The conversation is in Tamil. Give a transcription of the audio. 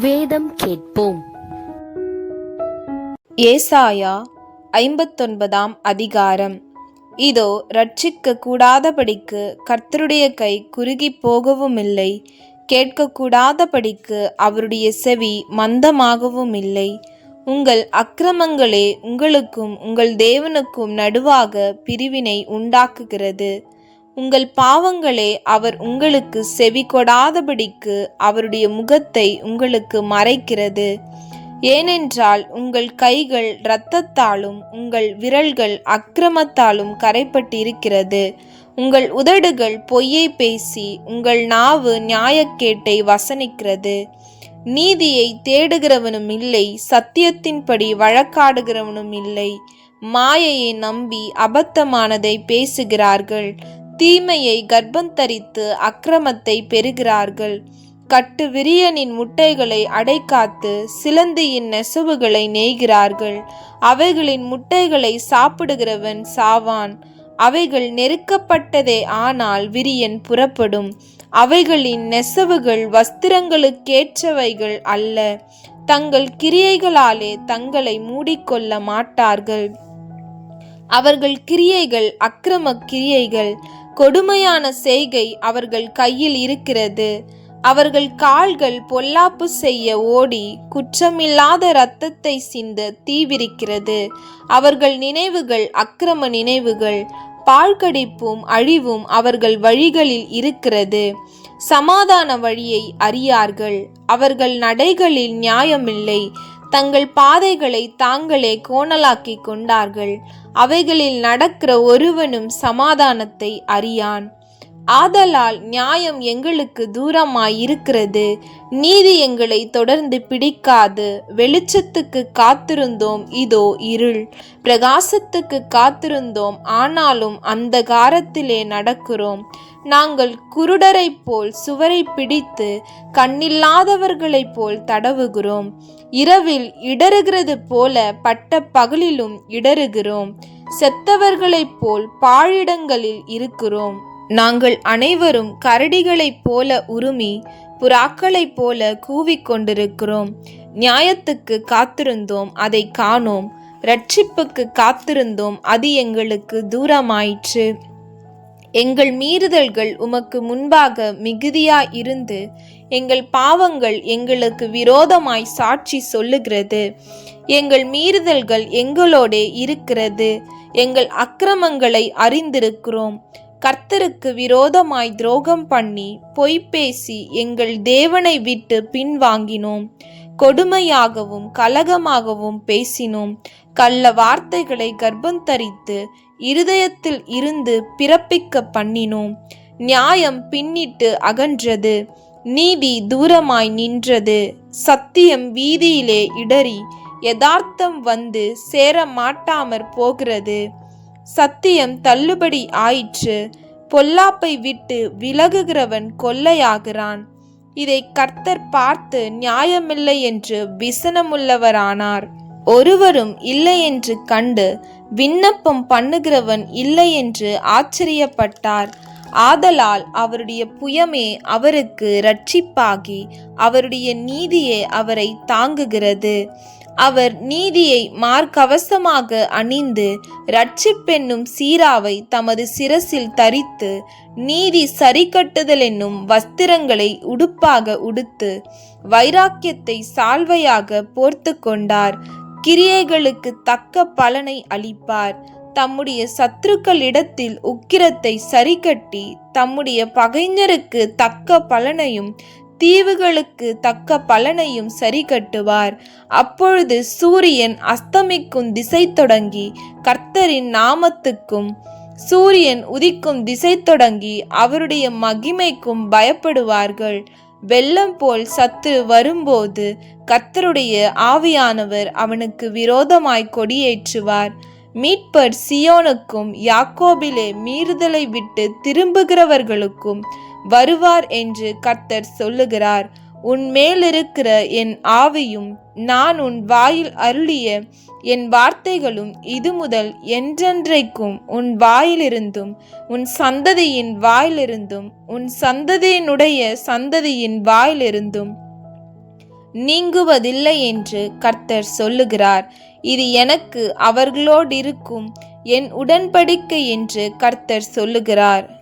வேதம் கேட்போம். ஏசாயா ஐம்பத்தொன்பதாம் அதிகாரம். இதோ ரட்சிக்க கூடாதபடிக்கு கர்த்தருடைய கை குறுகி போகவுமில்லை. கேட்கக்கூடாதபடிக்கு அவருடைய செவி மந்தமாகவும் இல்லை உங்கள் அக்கிரமங்களே உங்களுக்கும் உங்கள் தேவனுக்கும் நடுவாக பிரிவினை உண்டாக்குகிறது. உங்கள் பாவங்களே அவர் உங்களுக்கு செவி கொடாதபடிக்கு அவருடைய முகத்தை உங்களுக்கு மறைக்கிறது. ஏனென்றால் உங்கள் கைகள் இரத்தத்தாலும் உங்கள் விரல்கள் அக்கிரமத்தாலும் கரைப்பட்டிருக்கிறது. உங்கள் உதடுகள் பொய்யை பேசி உங்கள் நாவு நியாயக்கேட்டை வசனிக்கிறது. நீதியை தேடுகிறவனும் இல்லை சத்தியத்தின்படி வழக்காடுகிறவனும் இல்லை. மாயையை நம்பி அபத்தமானதை பேசுகிறார்கள். தீமையை கர்ப்பம் தரித்து அக்கிரமத்தை பெறுகிறார்கள். கட்டு விரியனின் முட்டைகளை அடைக்காத்து சிலந்தியின் நெசவுகளை நெய்கிறார்கள். அவைகளின் முட்டைகளை சாப்பிடுகிறவன் சாவான். அவைகள் நெருக்கப்பட்டதே ஆனால் விரியன் புறப்படும். அவைகளின் நெசவுகள் வஸ்திரங்களுக்கேற்றவைகள் அல்ல. தங்கள் கிரியைகளாலே தங்களை மூடிக்கொள்ள மாட்டார்கள். அவர்கள் கிரியைகள் அக்கிரம கிரியைகள் கொடுமையான செய்கை அவர்கள் கையில் இருக்கிறது. அவர்கள் கால்கள் பொல்லாப்பு செய்ய ஓடி குற்றமில்லாத இரத்தத்தை சிந்த தீவிரிக்கிறது. அவர்கள் நினைவுகள் அக்கிரம நினைவுகள் பாழ்கடிப்பும் அழிவும் அவர்கள் வழிகளில் இருக்கிறது. சமாதான வழியை அறியார்கள். அவர்கள் நடைகளில் நியாயமில்லை. தங்கள் பாதைகளை தாங்களே கோணலாக்கி கொண்டார்கள். அவைகளில் நடக்கிற ஒருவனும் சமாதானத்தை அறியான். ஆதலால் நியாயம் எங்களுக்கு தூரமாயிருக்கிறது. நீதி எங்களை தொடர்ந்து பிடிக்காது. வெளிச்சத்துக்கு காத்திருந்தோம் இதோ இருள். பிரகாசத்துக்கு காத்திருந்தோம் ஆனாலும் அந்த காரத்திலே நடக்கிறோம். நாங்கள் குருடரைப் போல் சுவரை பிடித்து கண்ணில்லாதவர்களைப் போல் தடவுகிறோம். இரவில் இடறுகிறது போல பட்ட பகலிலும் இடறுகிறோம். செத்தவர்களைப் போல் பாழிடங்களில் இருக்கிறோம். நாங்கள் அனைவரும் கரடிகளைப் போல உருமி புறாக்களைப் போல கூவிக்கொண்டிருக்கிறோம். நியாயத்துக்கு காத்திருந்தோம் அதை காணோம். ரட்சிப்புக்கு காத்திருந்தோம் அது எங்களுக்கு தூரமாயிற்று. எங்கள் மீறுதல்கள் உமக்கு முன்பாக மிகுதியா இருந்து எங்கள் பாவங்கள் எங்களுக்கு விரோதமாய் சாட்சி சொல்லுகிறது. எங்கள் மீறுதல்கள் எங்களோடே இருக்கிறது. எங்கள் அக்கிரமங்களை அறிந்திருக்கிறோம். கர்த்தருக்கு விரோதமாய் துரோகம் பண்ணி பொய் பேசி எங்கள் தேவனை விட்டு பின்வாங்கினோம். கொடுமையாகவும் கலகமாகவும் பேசினோம். கள்ள வார்த்தைகளை கர்ப்பம் தரித்து இருதயத்தில் இருந்து பிறப்பிக்க பண்ணினோம். நியாயம் பின்னிட்டு அகன்றது. நீதி தூரமாய் நின்றது. சத்தியம் வீதியிலே இடறி யதார்த்தம் வந்து சேர மாட்டாமற் போகிறது. சத்தியம் தள்ளுபடி ஆயிற்று. பொல்லாப்பை விட்டு விலகுகிறவன் கொள்ளையாகிறான். இதை கர்த்தர் பார்த்து நியாயமில்லை என்று விசனமுள்ளவரானார். ஒருவரும் இல்லை என்று கண்டு விண்ணப்பம் பண்ணுகிறவன் இல்லை என்று ஆச்சரியப்பட்டார். ஆதலால் அவருடைய புயமே அவருக்கு ரட்சிப்பாகி அவருடைய நீதியே அவரை தாங்குகிறது. அவர் நீதியை மார்க்கவசமாக அணிந்து ரட்சிப்பென்னும் சீராவை தமது சிரசில் தரித்து நீதி சரிக்கட்டுதல் என்னும் வஸ்திரங்களை உடுப்பாக உடுத்து வைராக்கியத்தை சால்வையாக போர்த்து கொண்டார். கிரியைகளுக்கு தக்க பலனை அளிப்பார். தம்முடைய சத்துருக்களிடத்தில் உக்கிரத்தை சரிக்கட்டி தம்முடைய பகைஞருக்கு தக்க பலனையும் தீவுகளுக்கு தக்க பலனையும் சரி கட்டுவார். அப்பொழுது சூரியன் அஸ்தமிக்கும் திசை தொடங்கி கர்த்தரின் நாமத்துக்கும் சூரியன் உதிக்கும் திசை தொடங்கி அவருடைய மகிமைக்கும் பயப்படுவார்கள். வெள்ளம் போல் சத்து வரும்போது கர்த்தருடைய ஆவியானவர் அவனுக்கு விரோதமாய் கொடியேற்றுவார். மீட்பர் சியோனுக்கும் யாக்கோபிலே மீறுதலை விட்டு திரும்புகிறவர்களுக்கும் வருவார் என்று கர்த்தர் சொல்லுகிறார். உன் மேலிருக்கிற என் ஆவியும் நான் உன் வாயில் அருளிய என் வார்த்தைகளும் இது முதல் என்றென்றைக்கும் உன் வாயிலிருந்தும் உன் சந்ததியின் வாயிலிருந்தும் உன் சந்ததியினுடைய சந்ததியின் வாயிலிருந்தும் நீங்குவதில்லை என்று கர்த்தர் சொல்லுகிறார். இது எனக்கு அவர்களோடிருக்கும் என் உடன்படிக்கை என்று கர்த்தர் சொல்லுகிறார்.